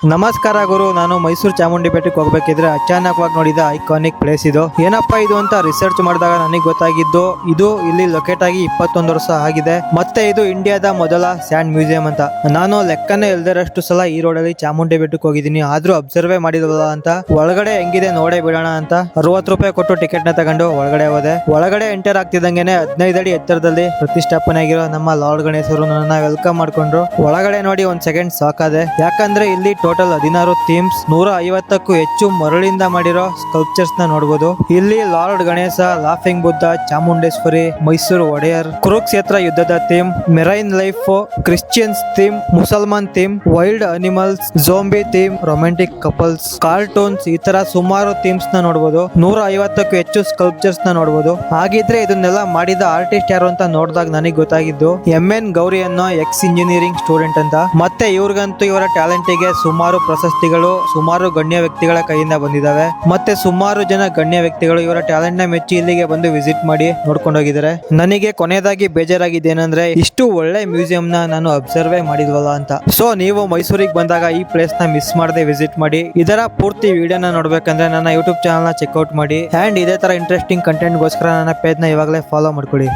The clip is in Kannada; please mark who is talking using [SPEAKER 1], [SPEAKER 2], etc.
[SPEAKER 1] ನಮಸ್ಕಾರ ಗುರು, ನಾನು ಮೈಸೂರು ಚಾಮುಂಡಿ ಬೆಟ್ಟಕ್ಕೆ ಹೋಗ್ಬೇಕಿದ್ರೆ ಅಚಾನಕವಾಗಿ ನೋಡಿದ ಐಕಾನಿಕ್ ಪ್ಲೇಸ್ ಇದು. ಏನಪ್ಪಾ ಇದು ಅಂತ ರಿಸರ್ಚ್ ಮಾಡಿದಾಗ ನನಗೆ ಗೊತ್ತಾಗಿದ್ದು, ಇದು ಇಲ್ಲಿ ಲೊಕೇಟ್ ಆಗಿ ಇಪ್ಪತ್ತೊಂದು ವರ್ಷ ಆಗಿದೆ. ಮತ್ತೆ ಇದು ಇಂಡಿಯಾದ ಮೊದಲ ಸ್ಯಾಂಡ್ ಮ್ಯೂಸಿಯಂ ಅಂತ. ನಾನು ಲೆಕ್ಕನೇ ಇಲ್ದರಷ್ಟು ಸಲ ಈ ರೋಡಲ್ಲಿ ಚಾಮುಂಡಿ ಬೆಟ್ಟಕ್ಕೆ ಹೋಗಿದ್ದೀನಿ. ಆದ್ರೂ ಅಬ್ಸರ್ವೇ ಮಾಡಿದವಲ್ಲ ಅಂತ. ಒಳಗಡೆ ಹೆಂಗಿದೆ ನೋಡೇ ಬಿಡೋಣ ಅಂತ. ಅರವತ್ತು ರೂಪಾಯಿ ಕೊಟ್ಟು ಟಿಕೆಟ್ನ ತಗೊಂಡು ಒಳಗಡೆ ಹೋದೆ. ಒಳಗಡೆ ಎಂಟರ್ ಆಗ್ತಿದ್ದಂಗೆನೆ ಹದಿನೈದು ಅಡಿ ಎತ್ತರದಲ್ಲಿ ಪ್ರತಿಷ್ಠಾಪನೆ ಆಗಿರೋ ನಮ್ಮ ಲಾರ್ಡ್ ಗಣೇಶರು ನನ್ನ ವೆಲ್ಕಮ್ ಮಾಡ್ಕೊಂಡ್ರು. ಒಳಗಡೆ ನೋಡಿ ಒಂದ್ ಸೆಕೆಂಡ್ ಸಾಕಾದೆ. ಯಾಕಂದ್ರೆ ಇಲ್ಲಿ ಟೋಟಲ್ ಹದಿನಾರು ಥೀಮ್ಸ್, ನೂರ ಐವತ್ತಕ್ಕೂ ಹೆಚ್ಚು ಮರಳಿಂದ ಮಾಡಿರೋ ಸ್ಕಲ್ಪ್ಚರ್ಸ್ನ ನೋಡಬಹುದು ಇಲ್ಲಿ ಲಾರ್ಡ್ ಗಣೇಶ, ಲಾಫಿಂಗ್ ಬುದ್ಧ, ಚಾಮುಂಡೇಶ್ವರಿ, ಮೈಸೂರು ಒಡೆಯರ್, ಕುರುಕ್ಷೇತ್ರ ಯುದ್ಧದ theme, marine life Christians theme, ಮುಸಲ್ಮಾನ್ theme, wild animals zombie theme, romantic couples, cartoons, ಈ ತರ ಸುಮಾರು ಥೀಮ್ಸ್ನ ನೋಡಬಹುದು ನೂರ ಐವತ್ತಕ್ಕೂ ಹೆಚ್ಚು ಸ್ಕಲ್ಪ್ಚರ್ಸ್ನ ನೋಡಬಹುದು ಹಾಗಿದ್ರೆ ಇದನ್ನೆಲ್ಲ ಮಾಡಿದ ಆರ್ಟಿಸ್ಟ್ ಯಾರು ಅಂತ ನೋಡಿದಾಗ ನನಗೆ ಗೊತ್ತಾಗಿದ್ದು ಎಂ ಎನ್ ಗೌರಿ ಅನ್ನೋ ಎಕ್ಸ್ ಇಂಜಿನಿಯರಿಂಗ್ ಸ್ಟೂಡೆಂಟ್ ಅಂತ. ಮತ್ತೆ ಇವ್ರಿಗಂತೂ ಇವರ ಟ್ಯಾಲೆಂಟಿಗೆ ಸುಮಾರು ಪ್ರಶಸ್ತಿಗಳು, ಸುಮಾರು ಗಣ್ಯ ವ್ಯಕ್ತಿಗಳ ಕೈಯಿಂದ ಬಂದಿದ್ದಾವೆ ಮತ್ತೆ ಸುಮಾರು ಜನ ಗಣ್ಯ ವ್ಯಕ್ತಿಗಳು ಇವರ ಟ್ಯಾಲೆಂಟ್ನ ಮೆಚ್ಚಿ ಇಲ್ಲಿಗೆ ಬಂದು ವಿಸಿಟ್ ಮಾಡಿ ನೋಡ್ಕೊಂಡು ಹೋಗಿದ್ದಾರೆ ನನಗೆ ಕೊನೆಯದಾಗಿ ಬೇಜಾರಾಗಿದೆ ಏನಂದ್ರೆ ಇಷ್ಟು ಒಳ್ಳೆ ಮ್ಯೂಸಿಯಂ ನ ನಾನು ಅಬ್ಸರ್ವೇ ಮಾಡಿದ್ವಲ್ಲ ಅಂತ. ಸೊ, ನೀವು ಮೈಸೂರಿಗೆ ಬಂದಾಗ ಈ ಪ್ಲೇಸ್ನ ಮಿಸ್ ಮಾಡದೆ ವಿಸಿಟ್ ಮಾಡಿ, ಇದರ ಪೂರ್ತಿ ವಿಡಿಯೋನ ನೋಡ್ಬೇಕಂದ್ರೆ ನನ್ನ ಯೂಟ್ಯೂಬ್ ಚಾನಲ್ನ ಚೆಕ್ಔಟ್ ಮಾಡಿ, ಅಂಡ್ ಇದೇ ತರ ಇಂಟ್ರೆಸ್ಟಿಂಗ್ ಕಂಟೆಂಟ್ ಗೋಸ್ಕರ ನನ್ನ ಪೇಜ್ನ ಇವಾಗಲೇ ಫಾಲೋ ಮಾಡ್ಕೊಳ್ಳಿ.